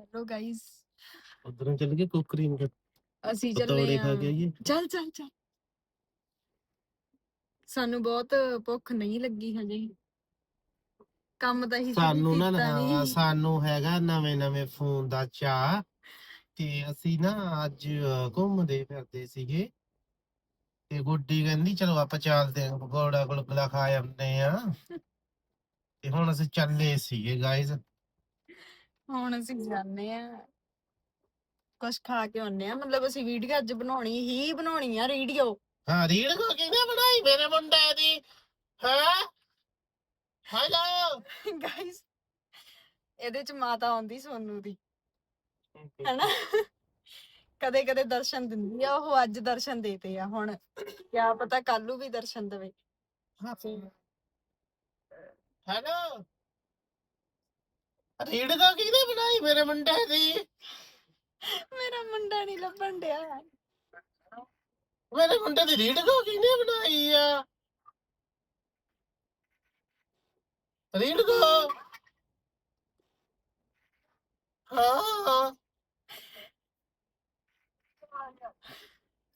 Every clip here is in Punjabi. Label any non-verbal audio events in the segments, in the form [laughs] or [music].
ਹੈਲੋ ਗਾਇਸ ਉਧਰੋਂ ਚੱਲ ਗਏ ਕੁਕਰੀ ਨੂੰ ਅਸੀਂ ਚੱਲੇ ਪਤੌੜੇ ਆ ਖਾ ਕੇ ਆਈਏ। ਚੱਲ ਚੱਲ ਚੱਲ। ਸਾਨੂੰ ਬਹੁਤ ਭੁੱਖ ਨਹੀਂ ਲੱਗੀ ਹਜੇ। ਕੰਮ ਤਾਂ ਹੀ ਸਾਨੂੰ ਨਾ ਹਾਂ, ਸਾਨੂੰ ਹੈਗਾ ਨਵੇਂ ਨਵੇਂ ਫੋਨ ਦਾ ਚਾਹ ਤੇ ਅਸੀਂ ਨਾ ਅੱਜ ਘੁੰਮਦੇ ਫਿਰਦੇ ਸੀਗੇ। ਤੇ ਗੁੱਡੀ ਕਹਿੰਦੀ ਚਲੋ ਆਪਾਂ ਚੱਲਦੇ ਆਂ ਪਕੌੜਾ ਗੁਲਗੁਲਾ ਖਾ ਆਉਂਦੇ ਆ। [laughs] ਤੇ ਹੁਣ ਅਸੀਂ ਚੱਲੇ ਸੀਗੇ ਗਾਇਜ਼ ਹੁਣ ਅਸੀਂ ਜਾਂਦੇ ਆ ਕੁਛ ਖਾ ਕੇ ਆਉਂਦੇ ਆ ਮਤਲਬ ਅਸੀਂ ਵੀਡੀਓ ਅੱਜ ਬਣਾਉਣੀ ਹੀ ਬਣਾਉਣੀ ਆ ਵੀਡੀਓ ਹਾਂ ਰੀਲ ਕੋ ਕਿਹਨੇ ਬਣਾਈ? ਮੇਰੇ ਮੁੰਡੇ ਦੀ ਹਾਂ? ਹੈਲੋ? ਗਾਇਸ ਇਹਦੇ ਚ ਮਾਤਾ ਆਉਂਦੀ ਸੋਨੂ ਦੀ। ਹੈਨਾ? ਕਦੇ ਕਦੇ ਦਰਸ਼ਨ ਦਿੰਦੀ ਆ ਉਹ ਅੱਜ ਦਰਸ਼ਨ ਦੇਤੇ ਆ ਹੁਣ। ਕਿਆ ਪਤਾ ਕੱਲ ਵੀ ਦਰਸ਼ਨ ਦੇਵੇ। ਹੈਲੋ? ਰੀਲ ਕੋ ਕਿਹਨੇ ਬਣਾਈ ਮੇਰੇ ਮੁੰਡੇ ਦੀ? ਮੇਰਾ ਮੁੰਡਾ ਨਹੀਂ ਲੱਭਣ ਡਿਆ। ਮੇਰੇ ਮੁੰਡੇ ਦੀ ਰੀਡ ਕੋ ਕਿਹਨੇ ਬਣਾਈ ਆ? ਰੀਡ ਕੋ ਹਾਂ।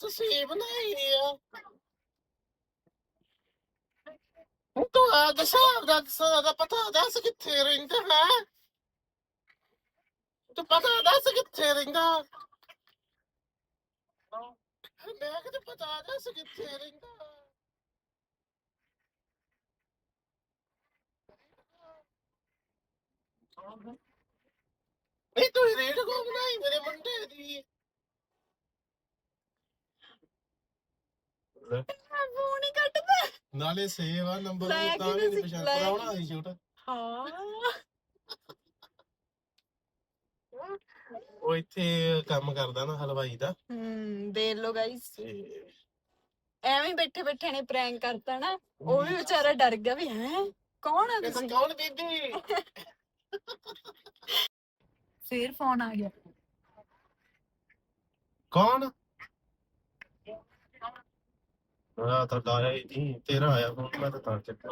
ਤੁਸੀਂ ਬਣਾਈ ਆ? ਤੂੰ ਆ ਦਸਾਬ ਦਾ ਦਸਾਬ ਦਾ ਪਤਾ ਦੱਸ ਕਿੱਥੇ ਰਹਿੰਦਾ ਹੈ? ਤੂੰ ਪਤਾ ਦੱਸ ਕਿੱਥੇ ਰਹਿੰਦਾ? ਮੈਂ ਕਿਤੇ ਪਤਾ ਦੱਸ ਕਿੱਥੇ ਰਹਿੰਦਾ? ਨਹੀਂ ਤੂੰ ਰੀਡ ਕੋ ਬਣਾਈ ਮੇਰੇ ਮੁੰਡੇ ਦੀ। ਮੈਂ ਫੋਨ ਹੀ ਕੱਟਦਾ। ਨਾਲੇ ਸੇਵ ਆ ਨੰਬਰ ਤਾਂ ਵੀ ਨਹੀਂ ਸੀ- ਪਛਾਣ ਪਰਾਉਣਾ ਸੀ ਛੋਟਾ। ਹਾਂ। ਉਹ ਇੱਥੇ ਕੰਮ ਕਰਦਾ ਨਾ ਹਲਵਾਈ ਦਾ। ਹਮ ਦੇਖ ਲੋ ਗਾਇਸ ਤੇ ਐਵੇਂ ਹੀ ਬੈਠੇ ਬੈਠੇ ਨੇ ਪ੍ਰੈਂਕ ਕਰਤਾ ਨਾ ਉਹ ਵੀ ਵਿਚਾਰਾ ਡਰ ਗਿਆ ਵੀ ਹੈ? ਕੌਣ ਆ ਤੁਸੀਂ? ਕੌਣ ਬੀਬੀ? [laughs] ਫੇਰ ਫੋਨ ਆ ਗਿਆ। ਕੌਣ? ਆ ਤਾਂ ਆਇਆ ਹੀ ਨਹੀਂ ਤੇਰਾ ਆਇਆ ਫੋਨ ਮੈਂ ਤਾਂ ਤਾਂ ਚੱਕਿਆ।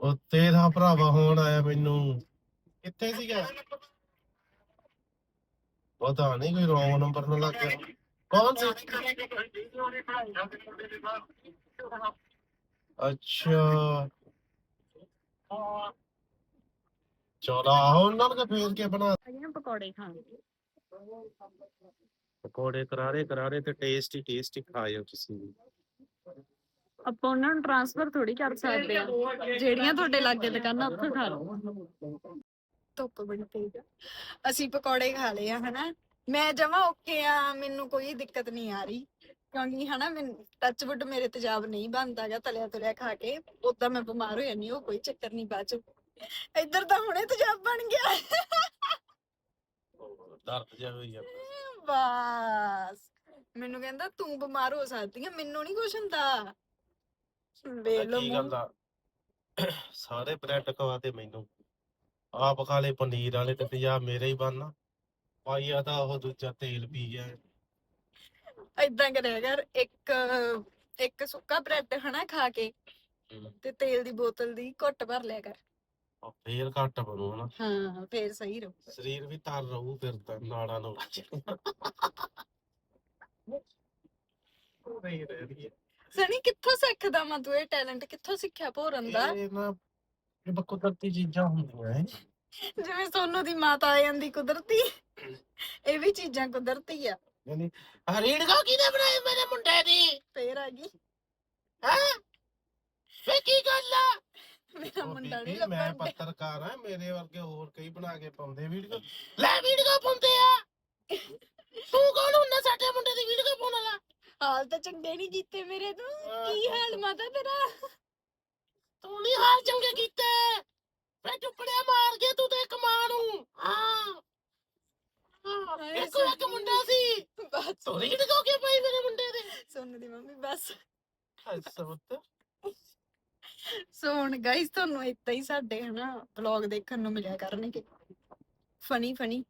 ਉਹ ਤੇਰਾ ਭਰਾਵਾ ਹੋਣ ਆਇਆ ਮੈਨੂੰ। ਕਿੱਥੇ ਸੀਗਾ? ਪਤਾ ਨਹੀਂ ਕੋਈ ਰੋਂਗ ਨੰਬਰ ਨਾਲ ਲੱਗ ਗਿਆ। ਕੌਣ ਸੀ? ਅੱਛਾ। ਚਲੋ ਆਹੋ ਉਹਨਾਂ ਨੂੰ ਫੇਰ ਕੇ ਬਣਾ ਆਈਆਂ ਪਕੌੜੇ ਖਾਣ। ਪਕੌੜੇ ਕਰਾਰੇ ਕਰਾਰੇ ਤੇ ਟੇਸਟੀ ਟੇਸਟੀ ਖਾਇਓ ਤੁਸੀਂ ਵੀ। ਆਪਾਂ ਉਹਨਾਂ ਨੂੰ ਟ੍ਰਾਂਸਫਰ ਥੋੜੀ ਕਰ ਸਕਦੇ ਆ ਜਿਹੜੀਆਂ ਤੁਹਾਡੇ ਲਾਗੇ ਦੁਕਾਨਾਂ ਉੱਥੋਂ ਖਾ ਲਓ। ਧੁੱਪ ਬੜੀ ਤੇਜ਼ ਆ। ਅਸੀਂ ਪਕੌੜੇ ਖਾ ਲਏ ਆ ਹਨਾ। ਮੈਂ ਜਮਾ ਓਕੇ ਆ ਮੈਨੂੰ ਕੋਈ ਦਿੱਕਤ ਨਹੀਂ ਆ ਰਹੀ। ਕਿਉਂਕਿ ਹਨਾ ਮੈਂ ਟੱਚਵੁੱਡ ਮੇਰੇ ਤੇਜ਼ਾਬ ਨਹੀਂ ਬਣਦਾਗਾ ਤਲਿਆ ਤੁਲਿਆ ਖਾ ਕੇ। ਉਦਾਂ ਮੈਂ ਬਿਮਾਰ ਹੋ ਜਾਂਦੀ ਉਹ ਕੋਈ ਚੱਕਰ ਨਹੀਂ ਬਾਅਦ ਚ। ਇੱਧਰ ਤਾਂ ਹੁਣੇ ਤੇਜ਼ਾਬ ਬਣ ਗਿਆ। ਦਰਦ ਜਿਹਾ ਹੋਈ ਜਾਂਦਾ। ਬਸ। ਮੈਨੂੰ ਕਹਿੰਦਾ ਤੂੰ ਬਿਮਾਰ ਹੋ ਸਕਦੀ ਆ ਮੈਨੂੰ ਨਹੀਂ ਕੁਛ ਹੁੰਦਾ। ਵੇਖ ਲਓ ਕੀ ਮੂੰਹ। ਗੱਲ ਆ ਸਾਰੇ ਬ੍ਰੈਡ ਖਵਾਤੇ ਮੈਨੂੰ। ਆਪ ਖਾ ਲਏ ਪਨੀਰ ਵਾਲੇ ਤੇ ਤੇਜ਼ਾਬ ਮੇਰੇ ਹੀ ਬਣਨਾ ਪਾਈਆ ਤਾਂ ਉਹ ਦੂਜਾ ਤੇਲ ਪੀ ਗਿਆ। ਏਦਾਂ ਕਰਿਆ ਕਰ ਇੱਕ ਇੱਕ ਸੁੱਕਾ ਬ੍ਰੈਡ ਹਨਾ ਖਾ ਕੇ ਤੇ ਤੇਲ ਦੀ ਬੋਤਲ ਦੀ ਘੁੱਟ ਭਰ ਲਿਆ ਕਰ। ਉਹ ਫੇਰ ਘੱਟ ਬਣੂ ਹਨਾ। ਹਾਂ ਫੇਰ ਸਹੀ ਰਹੂ। ਸਰੀਰ ਵੀ ਤਰ ਰਹੂ ਫਿਰ ਤਾਂ ਨਾੜਾਂ ਨੂੰ। ਸਣੀ ਕਿੱਥੋਂ ਸਿੱਖਦਾ ਮੈਂ ਤੂੰ ਇਹ ਟੈਲੈਂਟ? ਕਿੱਥੋਂ ਸਿੱਖਿਆ ਭੋਰਨ ਦਾ? ਇਹ ਨਾ ਇਹ ਬਸ ਕੁਦਰਤੀ ਚੀਜ਼ਾਂ ਹੁੰਦੀਆਂ ਐ ਜਿਵੇਂ ਸੋਨੂ ਦੀ ਮਾਤਾ ਆ ਜਾਂਦੀ ਕੁਦਰਤੀ ਇਹ ਵੀ ਚੀਜ਼ਾਂ ਕੁਦਰਤੀ ਆ। ਯਾਨੀ ਹਰੀੜ ਕਾ ਕਿਹਨੇ ਬਣਾਈ ਮੇਰੇ ਮੁੰਡੇ ਦੀ? ਫੇਰ ਆ ਗਈ। ਹੈ? ਫੇ ਕੀ ਗੱਲ ਆ? ਮੇਰਾ ਮੁੰਡਾ ਨਹੀਂ ਮੈਂ ਲੱਭਣ ਡਿਆ। ਪੱਤਰਕਾਰ ਆ ਮੇਰੇ ਵਰਗੇ ਹੋਰ ਕਈ ਬਣਾ ਕੇ ਪਾਉਂਦੇ ਵੀਡੀਓ। ਲੈ ਵੀਡੀਓ ਪਾਉਂਦੇ ਆ। ਤੂੰ ਕੌਣ ਹੁੰਦਾ ਸਾਡੇ ਮੁੰਡੇ ਦੀ ਵੀਡੀਓ ਪਾਉਣ ਵਾਲਾ? ਹਾਲ ਤਾਂ ਚੰਗੇ ਨਹੀਂ ਕੀਤੇ ਮੇਰੇ ਤੂੰ। ਕੀ ਹਾਲ ਮਾਤਾ ਤੇਰਾ? ਤੂੰ ਨਹੀਂ ਹਾਲ ਚੰਗੇ ਕੀਤੇ। ਫੇ ਚੁੱਪੜਿਆ ਮਾਰ ਕੇ ਤੂੰ ਤੇ ਇੱਕ ਮਾਂ ਨੂੰ। ਹਾਂ। ਹਾਂ, ਇੱਕੋ। ਮੁੰਡਾ ਸੀ। ਬਸ। ਤੂੰ ਰੀਡ ਕੋ ਕੇ ਪਾਈ ਮੇਰੇ ਮੁੰਡੇ ਦੇ? ਸੋਨੂ ਦੀ ਮੰਮੀ ਬਸ। ਅੱਛਾ ਪੁੱਤ। ਸੋ ਹੁਣ ਗਾਇਸ ਤੁਹਾਨੂੰ ਏਦਾਂ ਹੀ ਸਾਡੇ ਹਨਾ ਵਲੌਗ ਦੇਖਣ ਨੂੰ ਮਿਲਿਆ ਕਰਨਗੇ। Funny funny